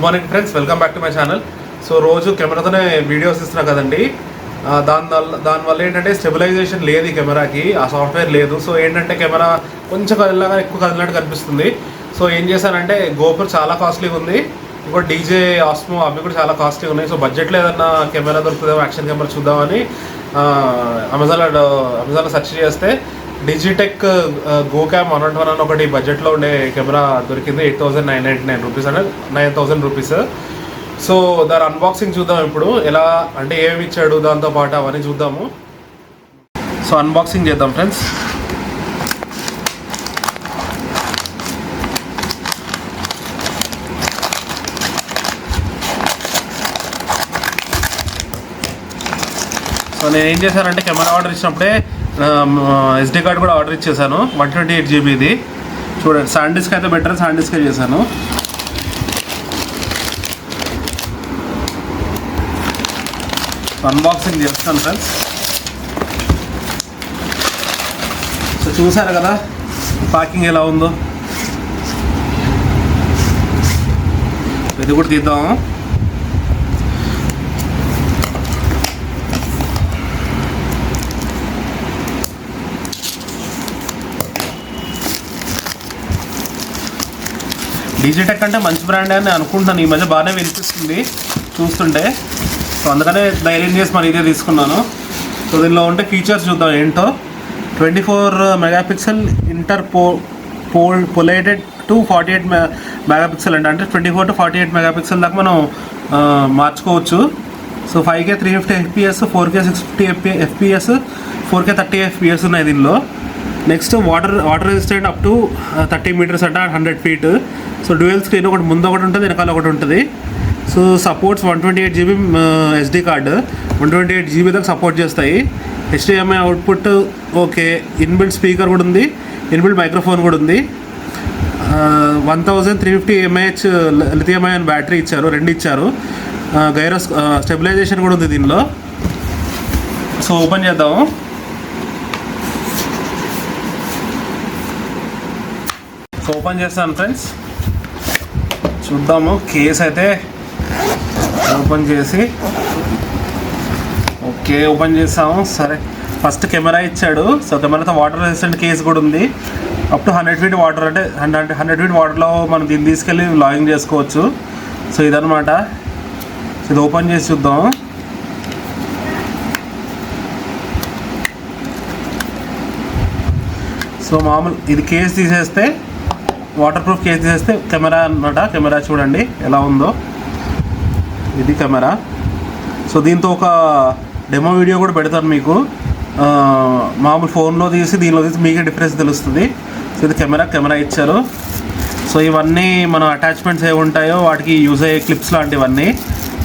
Good morning friends welcome back to my channel so రోజు కెమెరాతోనే videos ఇస్తున్నా కదండి. దాని వల్ల దానివల్ల ఏంటంటే స్టెబిలైజేషన్ లేదు ఈ కెమెరాకి ఆ సాఫ్ట్వేర్ లేదు. సో ఏంటంటే కెమెరా కొంచెం కదిలాగా ఎక్కువ కదిలినట్టు కనిపిస్తుంది. సో ఏం చేశానంటే గోపుర్ చాలా కాస్ట్లీగా ఉంది. ఇంకో డీజే ఆస్మో అవి కూడా చాలా కాస్ట్లీ ఉన్నాయి. సో బడ్జెట్లో ఏదన్నా కెమెరా దొరుకుతుందేమో యాక్షన్ కెమెరా చూద్దామని అమెజాన్లో అమెజాన్లో సెర్చ్ చేస్తే Digitek go cam one one అని ఒకటి బడ్జెట్లో ఉండే కెమెరా దొరికింది. Eight thousand nine ninety nine rupees అంటే నైన్ థౌసండ్ రూపీస్ సో దాని అన్బాక్సింగ్ చూద్దాం ఇప్పుడు. ఎలా అంటే ఏమి ఇచ్చాడు దాంతో పాటు అవన్నీ చూద్దాము. సో అన్బాక్సింగ్ చేద్దాం ఫ్రెండ్స్ సో నేను ఏం చేశానంటే కెమెరా ఆర్డర్ ఇచ్చినప్పుడే ఎస్డి కార్డ్ కూడా ఆర్డర్ ఇచ్చేసాను. వన్ ట్వంటీ ఎయిట్ జీబీది చూడండి శాండిస్క్ అయితే బెటర్ శాండిస్కే చేశాను. అన్బాక్సింగ్ చేస్తాను ఫ్రెండ్స్ సో చూసారు కదా ప్యాకింగ్ ఎలా ఉందో. ఇది కూడా తీద్దాము. డీజీటెక్ అంటే మంచి బ్రాండ్ అని అనుకుంటున్నాను. ఈ మధ్య బాగానే వినిపిస్తుంది. చూస్తుంటే. సో అందుకనే ధైర్యం చేసి మరి ఇదే తీసుకున్నాను. సో దీనిలో ఉంటే ఫీచర్స్ చూద్దాం. ఏంటో? Twenty four megapixel interpolated to forty eight megapixel అంటే అంటే twenty four to forty eight megapixel దాకా మనం మార్చుకోవచ్చు. So five K three fifty FPS four K six fifty FP FPS four K thirty FPS ఉన్నాయి దీనిలో. Next water water resistant up to thirty metres అంటే hundred feet so dual screen ఒకటి ముందు ఒకటి ఉంటుంది వెనకాల ఒకటి ఉంటుంది. So supports one twenty eight GB SD card one twenty eight GB దాకా సపోర్ట్ చేస్తాయి. HDMI output okay inbuilt speaker కూడా ఉంది. ఇన్బిల్డ్ మైక్రోఫోన్ కూడా ఉంది. One thousand three fifty mAh lithium అని బ్యాటరీ ఇచ్చారు రెండు ఇచ్చారు. గైరోస్ స్టెబిలైజేషన్ కూడా ఉంది దీనిలో. సో ఓపెన్ చేద్దాము. ఓపెన్ చేస్తాను ఫ్రెండ్స్ చూద్దాము. కేస్ అయితే ఓపెన్ చేసి ఓకే ఓపెన్ చేసాము సరే. ఫస్ట్ కెమెరా ఇచ్చాడు. సో కెమెరాతో వాటర్ రెసిస్టెంట్ కేస్ కూడా ఉంది. Up to hundred feet water అంటే హండ్రెడ్ హండ్రెడ్ ఫీట్ వాటర్లో మనం దీన్ని తీసుకెళ్ళి లాగింగ్ చేసుకోవచ్చు. సో ఇదనమాట ఇది ఓపెన్ చేసి చూద్దాం సో మామూలు ఇది కేస్ తీసేస్తే వాటర్ ప్రూఫ్ కేస్ తీసేస్తే కెమెరా అన్నమాట. కెమెరా చూడండి ఎలా ఉందో. ఇది కెమెరా. సో దీంతో ఒక డెమో వీడియో కూడా పెడతాను మీకు. మామూలు ఫోన్లో తీసి దీనిలో తీసి మీకే డిఫరెన్స్ తెలుస్తుంది. సో ఇది కెమెరా కెమెరా ఇచ్చారు. సో ఇవన్నీ మన అటాచ్మెంట్స్ ఏ ఉంటాయో వాటికి యూజ్ అయ్యే క్లిప్స్ లాంటివన్నీ.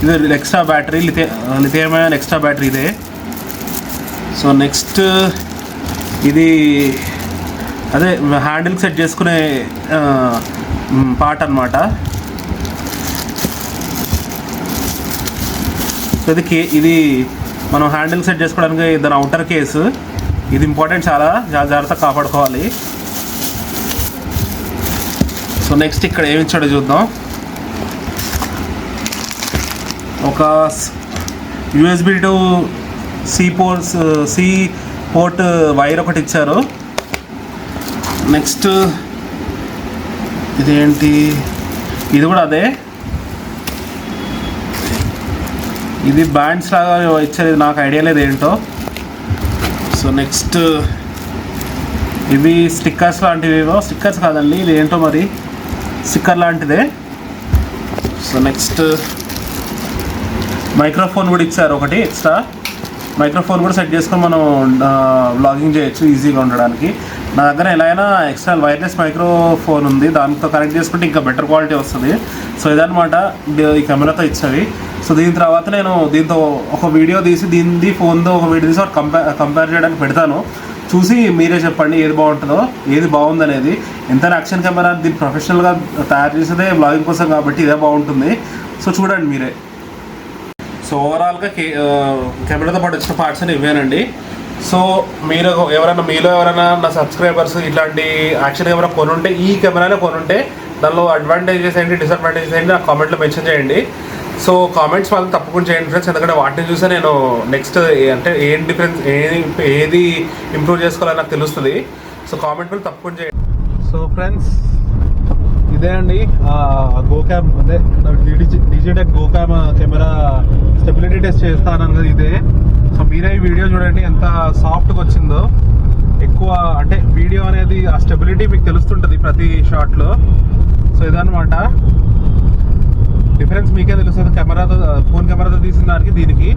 ఇది ఎక్స్ట్రా బ్యాటరీ లిథే లిథియమైన ఎక్స్ట్రా బ్యాటరీ ఇదే. సో నెక్స్ట్ ఇది అదే హ్యాండిల్ సెట్ చేసుకునే పార్ట్ అనమాట ఇది కే ఇది మనం హ్యాండిల్ సెట్ చేసుకోవడానికి దాని అవుటర్ కేసు. ఇది ఇంపార్టెంట్ చాలా చాలా జాగ్రత్తగా కాపాడుకోవాలి. సో నెక్స్ట్ ఇక్కడ ఏమి ఇచ్చాడో చూద్దాం. ఒక USB to C ports C port wire ఒకటి ఇచ్చారు. నెక్స్ట్ ఇదేంటి? ఇది కూడా అదే. ఇది బ్యాండ్స్ లాగా ఇచ్చేది నాకు ఐడియా లేదు ఏంటో. సో నెక్స్ట్ ఇవి స్టిక్కర్స్ లాంటివి ఏవో స్టిక్కర్స్ కాదండి ఇది ఏంటో మరి? స్టిక్కర్ లాంటిదే. సో నెక్స్ట్ మైక్రోఫోన్ కూడా ఇచ్చారు ఒకటి ఎక్స్ట్రా. మైక్రోఫోన్ కూడా సెట్ చేసుకొని మనం వ్లాగింగ్ చేయొచ్చు ఈజీగా ఉండడానికి. నా దగ్గర ఎలా అయినా ఎక్స్ట్రా వైర్లెస్ మైక్రోఫోన్ ఉంది. దాంతో కనెక్ట్ చేసుకుంటే ఇంకా బెటర్ క్వాలిటీ వస్తుంది. సో ఇదనమాట ఈ కెమెరాతో ఇచ్చేవి. సో దీని తర్వాత నేను దీంతో ఒక వీడియో తీసి దీనిది ఫోన్తో ఒక వీడియో తీసి కంపేర్ కంపేర్ చేయడానికి పెడతాను. చూసి మీరే చెప్పండి ఏది బాగుంటుందో ఏది బాగుందనేది. ఎంత యాక్షన్ కెమెరా దీన్ని ప్రొఫెషనల్గా తయారు చేసేదే బ్లాగింగ్ కోసం కాబట్టి ఇదే బాగుంటుంది. సో చూడండి మీరే. సో ఓవరాల్గా కే కెమెరాతో పాటు వచ్చిన పార్ట్స్ అని ఇవేనండి సో మీరు ఎవరైనా మీలో ఎవరైనా నా సబ్స్క్రైబర్స్ ఇట్లాంటి యాక్షన్ కెమెరా కొనుంటే ఈ కెమెరానే కొనుంటే దానిలో అడ్వాంటేజెస్ ఏంటి డిసడ్వాంటేజెస్ ఏంటి నాకు కామెంట్లో మెన్షన్ చేయండి. సో కామెంట్స్ వాళ్ళు తప్పకుండా చేయండి ఫ్రెండ్స్ ఎందుకంటే వాటిని చూసే నేను నెక్స్ట్ అంటే ఏం డిఫరెన్స్ ఏది ఏది ఇంప్రూవ్ చేసుకోవాలని నాకు తెలుస్తుంది. సో కామెంట్ కూడా తప్పకుండా చేయండి. సో ఫ్రెండ్స్ ఇదే అండి గోక్యామ్ అదే Digitek go cam camera stability test చేస్తాను ఇదే. సో మీరే ఈ వీడియో చూడండి ఎంత సాఫ్ట్గా వచ్చిందో. ఎక్కువ అంటే వీడియో అనేది ఆ స్టెబిలిటీ మీకు తెలుస్తుంటుంది ప్రతి షాట్లో. సో ఇదన్నమాట. డిఫరెన్స్ మీకే తెలుస్తుంది కెమెరాతో ఫోన్ కెమెరాతో తీసిన దానికి దీనికి.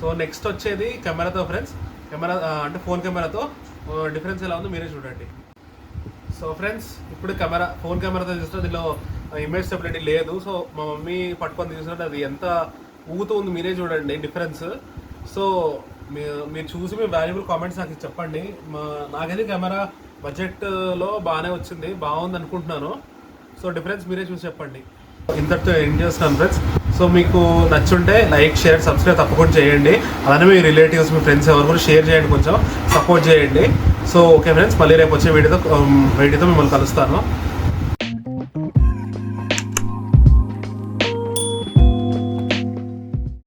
సో నెక్స్ట్ వచ్చేది కెమెరాతో ఫ్రెండ్స్. కెమెరా అంటే ఫోన్ కెమెరాతో. డిఫరెన్స్ ఎలా ఉందో మీరే చూడండి. సో ఫ్రెండ్స్ ఇప్పుడు కెమెరా ఫోన్ కెమెరాతో చూస్తే దీనిలో ఇమేజ్ స్టెబిలిటీ లేదు. సో మా మమ్మీ పట్టుకొని చూసినట్టు అది ఎంత ఊగుతూ ఉంది మీరే చూడండి డిఫరెన్స్ సో మీ- మీరు చూసి మీ వాల్యుబుల్ కామెంట్స్ నాకు చెప్పండి. మా నాకైతే కెమెరా బడ్జెట్లో బాగానే వచ్చింది. బాగుంది అనుకుంటున్నాను సో డిఫరెన్స్ మీరే చూసి చెప్పండి. ఇంతటితో ఎండ్ చేస్తాను ఫ్రెండ్స్ సో మీకు నచ్చుంటే లైక్ షేర్ సబ్స్క్రైబ్ తప్పకుండా చేయండి. అలానే మీ రిలేటివ్స్ మీ ఫ్రెండ్స్ ఎవరు కూడా షేర్ చేయండి కొంచెం. సపోర్ట్ చేయండి. సో ఓకే ఫ్రెండ్స్ మళ్ళీ రేపు వచ్చే వీడియోతో um, వీడియోతో మిమ్మల్ని కలుస్తాను.